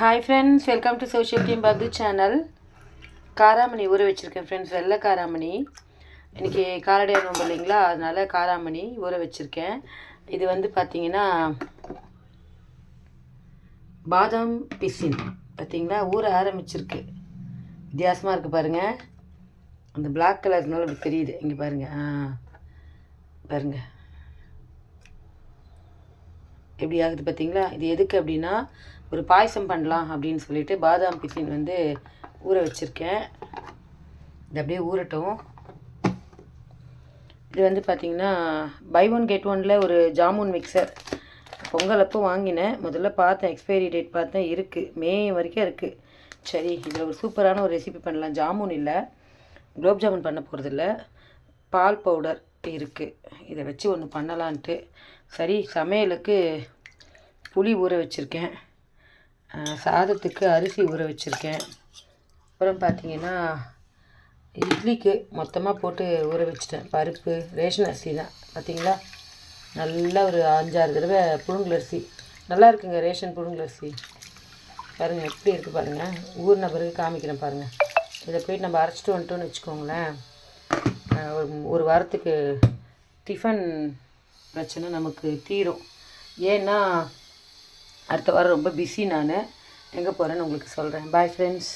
Hi friends welcome to social team பகு channel காராமணி ஊற வச்சுருக்கேன் ஃப்ரெண்ட்ஸ் வெள்ளை காராமணி. இன்றைக்கி காரடைய நோம்பு இல்லைங்களா? அதனால் காராமணி ஊற வச்சுருக்கேன். இது வந்து பார்த்தீங்கன்னா பாதாம் பிசின். பார்த்திங்களா ஊற ஆரம்பிச்சிருக்கு. வித்தியாசமாக இருக்குது பாருங்கள் அந்த பிளாக் கலர்னால அப்படி தெரியுது. இங்கே பாருங்கள் ஆ பாருங்கள் எப்படி ஆகுது பார்த்தீங்களா? இது எதுக்கு அப்படின்னா ஒரு பாயசம் பண்ணலாம் அப்படின்னு சொல்லிட்டு பாதாம் பிசின் வந்து ஊற வச்சுருக்கேன். இது அப்படியே ஊறட்டும். இது வந்து பார்த்திங்கன்னா பை ஒன் கெட் ஒனில் ஒரு ஜாமுன் மிக்சர் பொங்கல் அப்போ வாங்கினேன். முதல்ல பார்த்தேன். எக்ஸ்பைரி டேட் பார்த்தேன். இருக்குது மே வரைக்கும் இருக்குது சரி இதில் ஒரு சூப்பரான ஒரு ரெசிபி பண்ணலாம். ஜாமுன் இல்லை. குலோப் ஜாமுன் பண்ண போகிறதில்ல பால் பவுடர் இருக்குது இதை வச்சு ஒன்று பண்ணலான்ட்டு. சரி சமையலுக்கு புளி ஊற வச்சுருக்கேன். சாதத்துக்கு அரிசி ஊற வச்சுருக்கேன். அப்புறம் பார்த்திங்கன்னா இட்லிக்கு மொத்தமாக போட்டு ஊற வச்சிட்டேன். பருப்பு ரேஷன் அரிசி தான். பார்த்தீங்களா நல்லா ஒரு அஞ்சாறு தடவை புழுங்கல் அரிசி. நல்லா இருக்குங்க ரேஷன் புழுங்கல் அரிசி. பாருங்கள் எப்படி இருக்குது பாருங்கள் ஊர் பிறகு காமிக்கிறேன் பாருங்கள் இதை போயிட்டு நம்ம அரைச்சிட்டு வந்துட்டோம்னு வச்சுக்கோங்களேன். ஒரு ஒரு வாரத்துக்கு டிஃபன் பிரச்சனை நமக்கு தீரும். ஏன்னா அடுத்த வாரம் ரொம்ப பிஸி நான். எங்கே போகிறேன்னு உங்களுக்கு சொல்கிறேன் பாய் ஃப்ரெண்ட்ஸ்